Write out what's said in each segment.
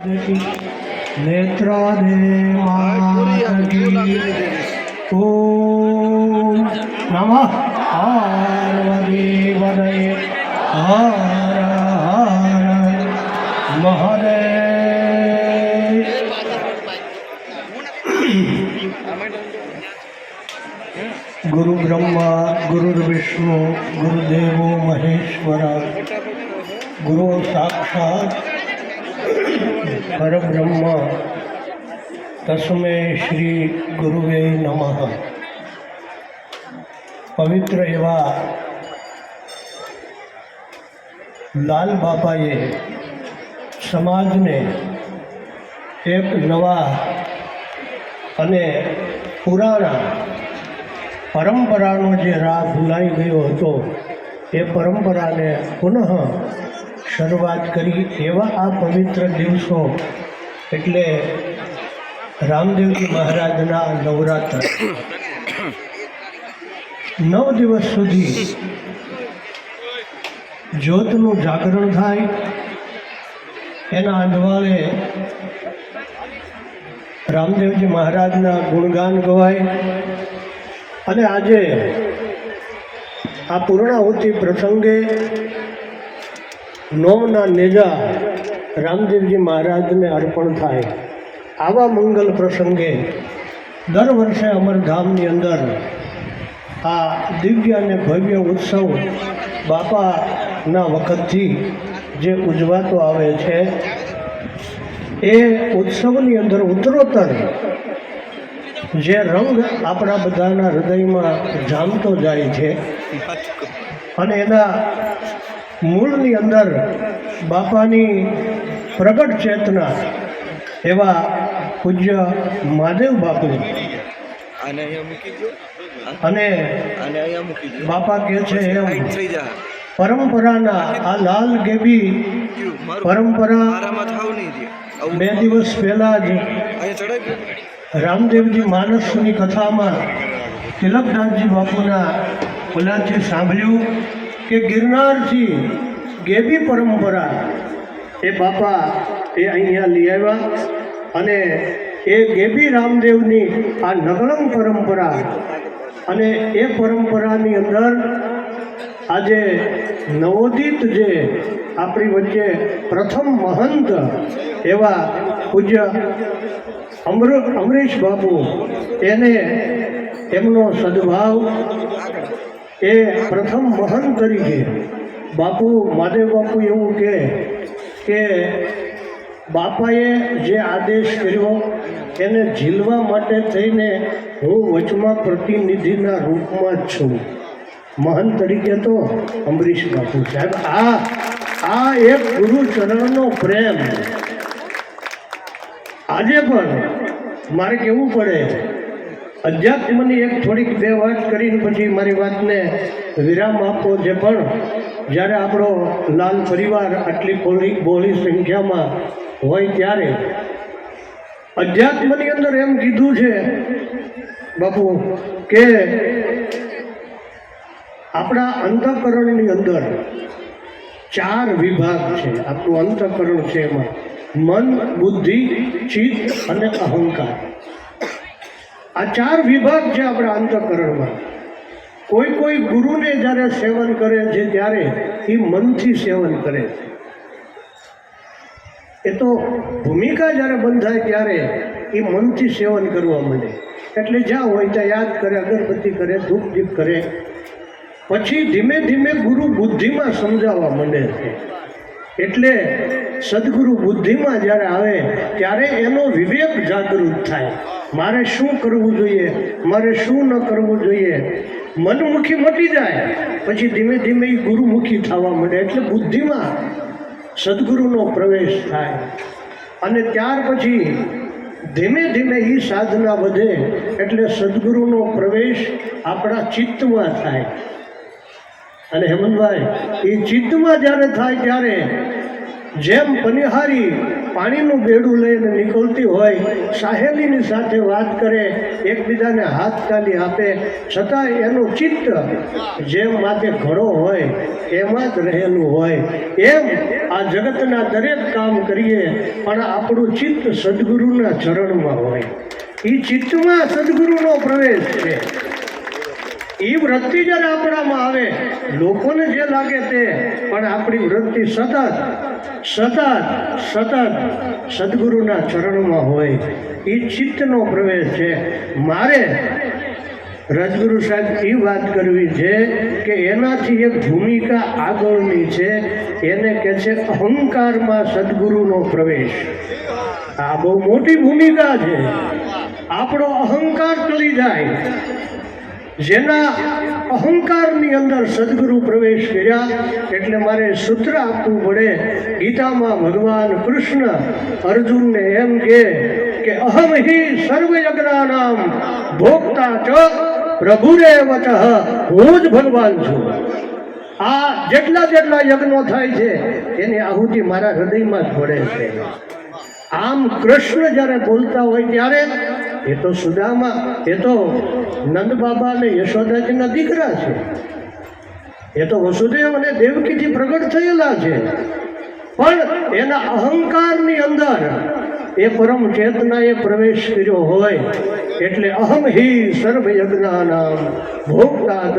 નેત્રાદે ઓમ નમઃ પાર્વતી વદય હર હર મહાદેવ. ગુરુ બ્રહ્મા ગુરુર્વિષ્ણુ ગુરુદેવો મહેશ્વર ગુરુ સાક્ષાત પરબ્રહ્મ તસ્મે શ્રી ગુરુવે નમઃ. પવિત્ર એવા લાલ બાપાએ સમાજને એક નવા અને પુરાણા પરંપરાનો જે રાહ ભૂલાઈ ગયો હતો, એ પરંપરાને પુનઃ શરૂઆત કરી એવા આ પવિત્ર દિવસો એટલે રામદેવજી મહારાજના નવરાત્ર. નવ દિવસ સુધી જ્યોતનું જાગરણ થાય. એના અંજવાળે રામદેવજી મહારાજના ગુણગાન ગવાય. અને આજે આ પૂર્ણાહુતિ પ્રસંગે નોમના નેજા રામદેવજી મહારાજને અર્પણ થાય. આવા મંગલ પ્રસંગે દર વર્ષે અમરધામની અંદર આ દિવ્ય અને ભવ્ય ઉત્સવ બાપાના વખતથી જે ઉજવાતો આવે છે, એ ઉત્સવની અંદર ઉત્તરોત્તર જે રંગ આપણા બધાના હૃદયમાં જામતો જાય છે. અને એના મૂળની અંદર બાપાની પ્રગટ ચેતના એવા પૂજ્ય મહાદેવ બાપુ. અને બાપા કહે છે એમ પરંપરાના આ લાલ ગેબી પરંપરા બે દિવસ પહેલાં જ રામદેવજી માનસની કથામાં તિલકદાસજી બાપુના ઓલાથી સાંભળ્યું. કે ગિરનારથી ગેબી પરંપરા. એ બાપા, એ અહીંયા લઈ આવ્યા અને એ ગેબી રામદેવની આ નગલંગ પરંપરા અને એ પરંપરાની અંદર આજે નવોદિત જે આપણી વચ્ચે પ્રથમ મહંત એવા પૂજ્ય અમર અમરીશ બાપુ, એને એમનો સદભાવ એ પ્રથમ મહંત તરીકે બાપુ, મહાદેવ બાપુ એવું કહે કે બાપાએ જે આદેશ કર્યો એને ઝીલવા માટે થઈને હું વચમાં પ્રતિનિધિના રૂપમાં જ છું. મહંત તરીકે તો અમરીશ બાપુ સાહેબ, આ આ એક ગુરુચરણનો પ્રેમ. આજે પણ મારે કહેવું પડે અધ્યાત્મની એક થોડીક બે વાત કરીને પછી મારી વાતને વિરામ આપવો છે પણ જ્યારે આપણો લાલ પરિવાર આટલી બોલી બોલી સંખ્યામાં હોય ત્યારે અધ્યાત્મની અંદર એમ કીધું છે, બાપુ, કે આપણા અંતઃકરણની અંદર ચાર વિભાગ છે. આપણું અંતઃકરણ છે એમાં મન, બુદ્ધિ, ચિત્ત અને અહંકાર. આ ચાર વિભાગ છે આપણા અંતઃકરણમાં. કોઈ કોઈ ગુરુને જ્યારે સેવન કરે છે ત્યારે એ મનથી સેવન કરે છે. એ તો ભૂમિકા જ્યારે બંધાય ત્યારે એ મનથી સેવન કરવા માંડે. એટલે જ્યાં હોય ત્યાં યાદ કરે, અગરબત્તી કરે, ધૂપ દીપ કરે. પછી ધીમે ધીમે ગુરુ બુદ્ધિમાં સમજાવવા માંડે છે. એટલે સદગુરુ બુદ્ધિમાં જ્યારે આવે, ત્યારે એનો વિવેક જાગૃત થાય. મારે શું કરવું જોઈએ? મારે શું ન કરવું જોઈએ? મનમુખી મટી જાય, પછી ધીમે ધીમે એ ગુરુમુખી થવા માંડે. એટલે બુદ્ધિમાં સદગુરુનો પ્રવેશ થાય. અને ત્યાર પછી ધીમે ધીમે એ સાધના વધે, એટલે સદગુરુનો પ્રવેશ આપણા ચિત્તમાં થાય. અને હેમંતભાઈ એ ચિત્તમાં જ્યારે થાય ત્યારે જેમ પનિહારી પાણીનું બેડું લઈને નીકળતી હોય, સાહેલીની સાથે વાત કરે, એકબીજાને હાથ તાલી આપે. છતાં એનું ચિત્ત જેમ માથે ઘડો હોય, એમાં જ રહેલું હોય. એમ આ જગતના દરેક કામ કરીએ, પણ આપણું ચિત્ત સદગુરુના ચરણમાં હોય. એ ચિત્તમાં સદગુરુનો પ્રવેશ છે. એ વૃત્તિ જ્યારે આપણામાં આવે, લોકોને જે લાગે તે, પણ આપણી વૃત્તિ સતત સતત સતત સદગુરુના ચરણમાં હોય. એ ચિત્તનો પ્રવેશ છે. મારે રાજગુરુ સાહેબ એ વાત કરવી છે કે એનાથી એક ભૂમિકા આગળની છે. એને કહે છે અહંકારમાં સદગુરુનો પ્રવેશ. આ બહુ મોટી ભૂમિકા છે. આપણો અહંકાર ટળી જાય. જેના અહંકારની અંદર સદગુરુ પ્રવેશ કર્યા, એટલે મારે સૂત્ર આપવું પડે. ગીતામાં ભગવાન કૃષ્ણ અર્જુનને એમ કહે કે, અહમ હિ સર્વયજ્ઞાનામ ભોગતા ચ પ્રભુરે વચ હું જ ભગવાન છું. આ જેટલા જેટલા યજ્ઞો થાય છે, એની આહુતિ મારા હૃદયમાં જ પડે છે. આમ કૃષ્ણ જ્યારે બોલતા હોય ત્યારે એ તો સુદામા, એ તો નંદ બાબા અને યશોદાજીના દીકરા છે. એ તો વસુદેવ અને દેવકીથી પ્રગટ થયેલા છે. પણ એના અહંકારની અંદર એ પરમ ચેતનાએ પ્રવેશ કર્યો હોય એટલે અહમ હિ સર્વ યજ્ઞાનામ ભોગતા ચ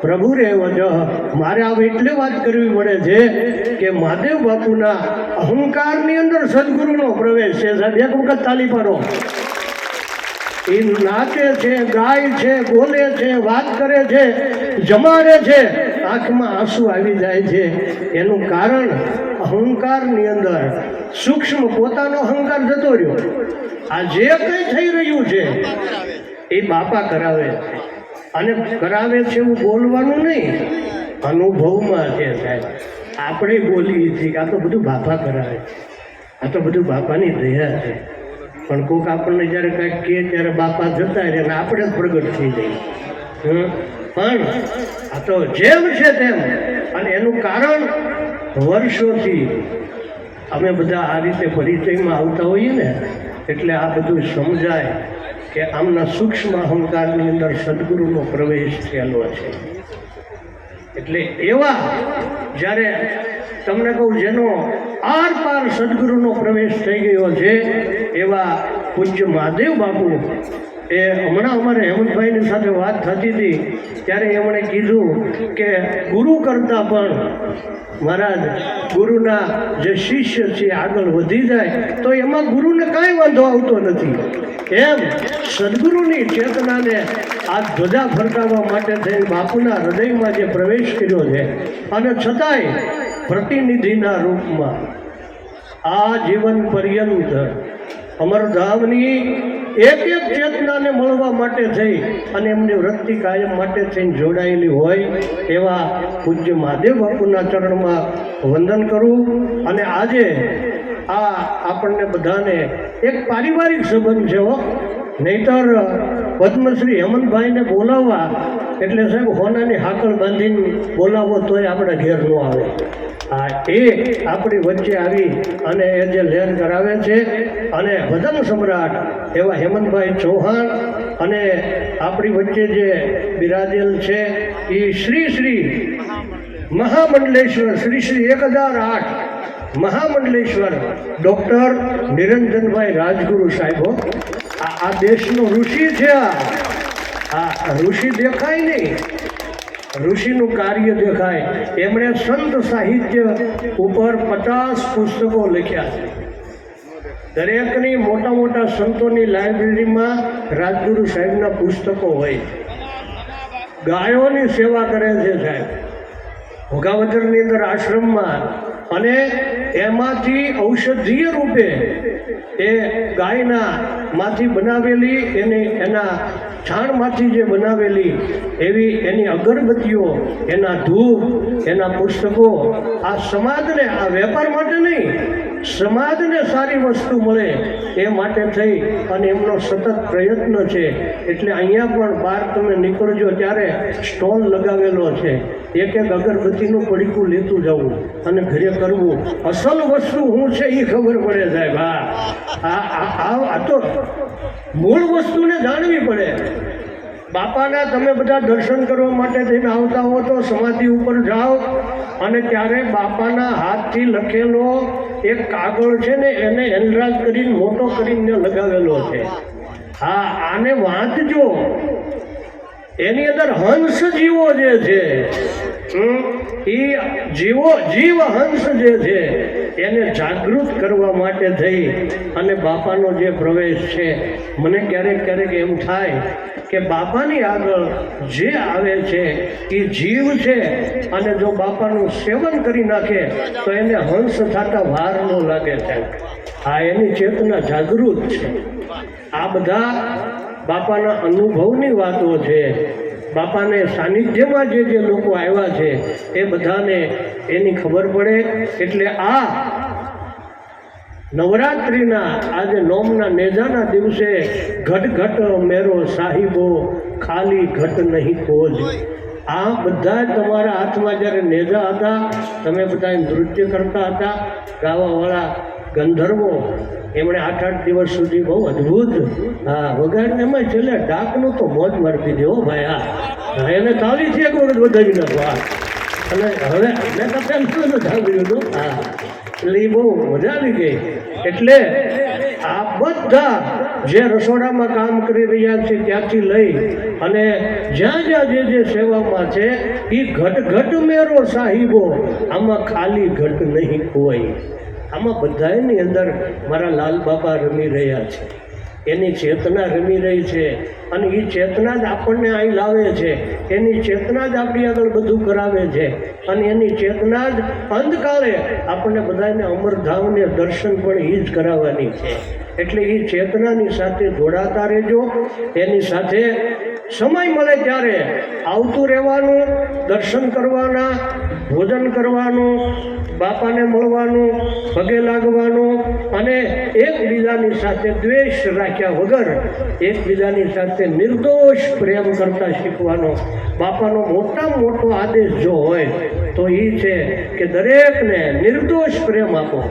પ્રભુરેવ જ મારે આવે એટલે વાત કરવી પડે છે કે મહાદેવ બાપુના અહંકારની અંદર સદગુરુનો પ્રવેશ છે. સાહેબ, એક વખત તાલી પાડો એ નાચે છે, ગાય છે, બોલે છે, વાત કરે છે, જમાડે છે, આંખમાં આંસુ આવી જાય છે. એનું કારણ અહંકારની અંદર. સૂક્ષ્મ પોતાનો અહંકાર જતો રહ્યો. આ જે કંઈ થઈ રહ્યું છે, એ બાપા કરાવે છે. અને કરાવે છે એવું બોલવાનું નહીં. અનુભવમાં છે સાહેબ આપણે બોલીએ છીએ આ તો બધું બાપા કરાવે આ તો બધું બાપાની દયા છે. પણ કોક આપણને જ્યારે કાંઈક કહે ત્યારે બાપા જતા રહે અને આપણે જ પ્રગટ થઈ જઈએ? પણ આ તો જેમ છે તેમ. અને એનું કારણ વર્ષોથી અમે બધા આ રીતે પરિચયમાં આવતા હોઈએ ને, એટલે આ બધું સમજાય કે આમના સૂક્ષ્મ અહંકારની અંદર સદગુરુનો પ્રવેશ થયેલો છે. એટલે એવા જ્યારે તમને કહું જેનો આર પાર સદગુરુનો પ્રવેશ થઈ ગયો છે એવા પૂજ્ય મહાદેવ બાપુ, એ હમણાં અમારે હેમંતભાઈની સાથે વાત થતી હતી, ત્યારે એમણે કીધું કે ગુરુ કરતાં પણ મહારાજ, ગુરુના જે શિષ્ય છે આગળ વધી જાય, તો એમાં ગુરુને કાંઈ વાંધો આવતો નથી. એમ સદગુરુની ચેતનાને આ ધ્વજા ફરકાવવા માટે થઈને બાપુના હૃદયમાં જે પ્રવેશ કર્યો છે, અને છતાંય પ્રતિનિધિના રૂપમાં આ જીવન પર્યંત અમરધામની એક એક ચેતનાને મળવા માટે થઈ અને એમની વૃત્તિ કાયમ માટે થઈને જોડાયેલી હોય એવા પૂજ્ય મહાદેવ બાપુના ચરણમાં વંદન કરું અને આજે આ આપણને બધાને એક પારિવારિક સંબંધ છે હો નહીતર પદ્મશ્રી હેમંતભાઈને બોલાવવા, એટલે સાહેબ હોનાની હાકળ બાંધીને બોલાવો તોય આપણે ઘેર ન આવે. આ એ આપણી વચ્ચે આવી અને એ જે લહેર કરાવે છે, અને ભજન સમ્રાટ એવા હેમંતભાઈ ચૌહાણ અને આપણી વચ્ચે જે બિરાજેલ છે, એ શ્રી શ્રી મહામંડલેશ્વર, શ્રી શ્રી એક હજાર આઠ મહામંડલેશ્વર ડૉક્ટર નિરંજનભાઈ રાજગુરુ સાહેબો આ દેશનો ઋષિ છે આ. ઋષિ દેખાય નહીં. ઋષિનું કાર્ય દેખાય. એમણે સંત સાહિત્ય ઉપર પચાસ પુસ્તકો લખ્યા છે. દરેકની મોટા મોટા સંતોની લાઇબ્રેરીમાં રાજગુરુ સાહેબના પુસ્તકો હોય. ગાયોની સેવા કરે છે સાહેબ. ભોગાવતરની અંદર આશ્રમમાં અને એમાંથી ઔષધીય રૂપે એ ગાયના માંથી બનાવેલી એની એના છાણમાંથી જે બનાવેલી એવી એની અગરબત્તીઓ, એના ધૂપ, એના પુસ્તકો, આ સમાજને, આ વેપાર માટે નહીં, સમાજને સારી વસ્તુ મળે એ માટે થઈ અને એમનો સતત પ્રયત્ન છે. એટલે અહીંયા પણ બહાર તમે નીકળજો ત્યારે સ્ટોલ લગાવેલો છે. એક એક અગરબત્તીનું પડીકું લેતું જવું અને ઘરે કરવું. અસલ વસ્તુ શું છે એ ખબર પડે સાહેબ, હા. આ તો મૂળ વસ્તુને જાણવી પડે. બાપાના તમે બધા દર્શન કરવા માટે થઈને આવતા હો તો સમાધિ ઉપર જાઓ અને ત્યારે બાપાના હાથથી લખેલો એક કાગળ છે ને, એને એનરાજ કરીને મોટો કરીને લગાવેલો છે. હા, આને વાંચજો. એની અંદર હંસ જીવો જે છે એ જીવો, જીવ હંસ જે છે, એને જાગૃત કરવા માટે થઈ અને બાપાનો જે પ્રવેશ છે, મને ક્યારેક ક્યારેક એમ થાય કે બાપાની આગળ જે આવે છે એ જીવ છે અને જો બાપાનું સેવન કરી નાખે, તો એને હંસ થતા વાર ન લાગે છે આ એની ચેતના જાગૃત છે. આ બધા બાપાના અનુભવની વાતો છે. બાપાને સાનિધ્યમાં જે જે લોકો આવ્યા છે, એ બધાને એની ખબર પડે. એટલે આ નવરાત્રિના, આજે નોમના નેજાના દિવસે ઘટ ઘટ મેરો સાહિબો ખાલી ઘટ નહીં કોજ આ બધા તમારા હાથમાં જ્યારે નેજા હતા, તમે બધા નૃત્ય કરતા હતા. ગાવાવાળા ગંધર્વો એમણે આઠ આઠ દિવસ સુધી બહુ અદ્ભુત, હા વગાડ એમાં છેલ્લે ડાકનું તો મોજ મારતી દેવો ભાઈ, હા. એને તાલીથી એક વખત વધારી નાખો હા અને હવે મેં તો પેન્સિલ સાંભળ્યું હતું, હા. એટલે એ બહુ મજા આવી ગઈ. એટલે આ બધા જે રસોડામાં કામ કરી રહ્યા છે ત્યાંથી લઈ અને જ્યાં જ્યાં જે જે સેવામાં છે, એ ઘટ ઘટ મેરો સાહિબો, આમાં ખાલી ઘટ નહીં કોઈ આમાં બધાની અંદર મારા લાલ બાબા રમી રહ્યા છે. એની ચેતના રમી રહી છે અને એ ચેતના જ આપણને અહીં લાવે છે. એની ચેતના જ આપણી આગળ બધું કરાવે છે. અને એની ચેતના જ અંધકારે આપણને બધાને અમરધામને દર્શન પણ એ જ કરાવવાની છે. એટલે એ ચેતનાની સાથે જોડાતા રહેજો. એની સાથે સમય મળે ત્યારે આવતું રહેવાનું, દર્શન કરવાના, ભોજન કરવાનું, બાપાને મળવાનું, પગે લાગવાનું અને એકબીજાની સાથે દ્વેષ રાખ્યા વગર એકબીજાની સાથે નિર્દોષ પ્રેમ કરતા શીખવાનો. બાપાનો મોટામાં મોટો આદેશ જો હોય, તો એ છે કે દરેકને નિર્દોષ પ્રેમ આપો.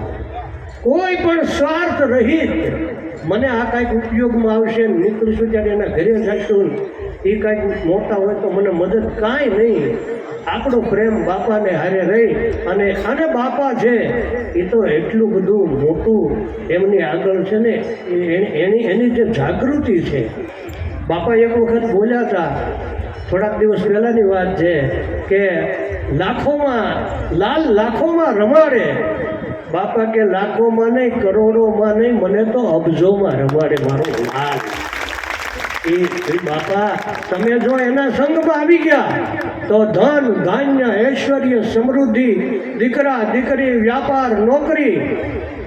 કોઈ પણ સ્વાર્થ રહિત, મને આ કાંઈક ઉપયોગમાં આવશે નીકળશું ત્યારે એના ઘરે જઈશું. એ કાંઈક મોટા હોય તો મને મદદ કાંઈ નહીં. આપણો પ્રેમ બાપાને હારે રહી અને અને બાપા છે એ તો એટલું બધું મોટું એમની આગળ છે ને એની એની જે જાગૃતિ છે. બાપા એક વખત બોલ્યા હતા, થોડાક દિવસ પહેલાંની વાત છે કે લાખોમાં, લાલ લાખોમાં રમાડે. બાપા કે લાખોમાં નહીં, કરોડોમાં નહીં, મને તો અબજોમાં રમાડે મારો લાલ. બાપા, તમે જો એના સંગમાં આવી ગયા, તો ધન, ધાન્ય, ઐશ્વર્ય, સમૃદ્ધિ, દીકરા, દીકરી, વ્યાપાર, નોકરી,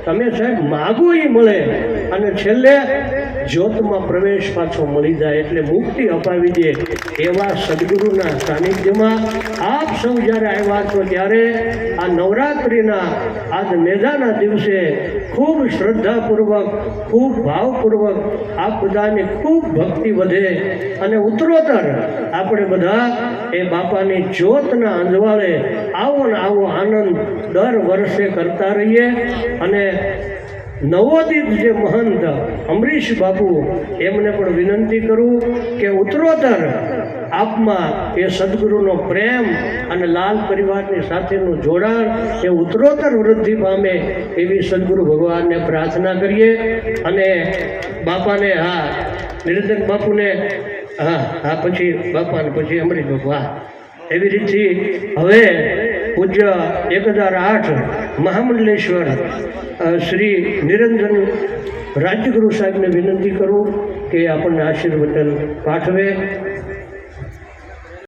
તમે સાહેબ માગો એ મળે. અને છેલ્લે જ્યોતમાં પ્રવેશ પાછો મળી જાય એટલે મુક્તિ અપાવી દે એવા સદગુરુના સાનિધ્યમાં આપ સૌ જ્યારે આવ્યા છો ત્યારે આ નવરાત્રિના આજ મેધાના દિવસે ખૂબ શ્રદ્ધાપૂર્વક, ખૂબ ભાવપૂર્વક આપ બધાની ખૂબ ભક્તિ વધે અને ઉત્તરોત્તર આપણે બધા એ બાપાની જ્યોતના અંજવાળે આવો ને આવો આનંદ દર વર્ષે કરતા રહીએ અને નવોદિત જે મહંત અમરીશ બાપુ એમને પણ વિનંતી કરું કે ઉત્તરોત્તર આપમાં એ સદગુરુનો પ્રેમ અને લાલ પરિવારની સાથેનું જોડાણ એ ઉત્તરોત્તર વૃદ્ધિ પામે એવી સદગુરુ ભગવાનને પ્રાર્થના કરીએ અને બાપાને હા, નિરંજન બાપુને, હા હા, પછી બાપાને પછી અમરીશ બાપુ, હા, એવી રીતથી હવે પૂજ્ય એક હજાર આઠ મહામંડલેશ્વર શ્રી નિરંજન રાજ્યગુરુ સાહેબને વિનંતી કરું કે આપણને આશીર્વચન પાઠવે.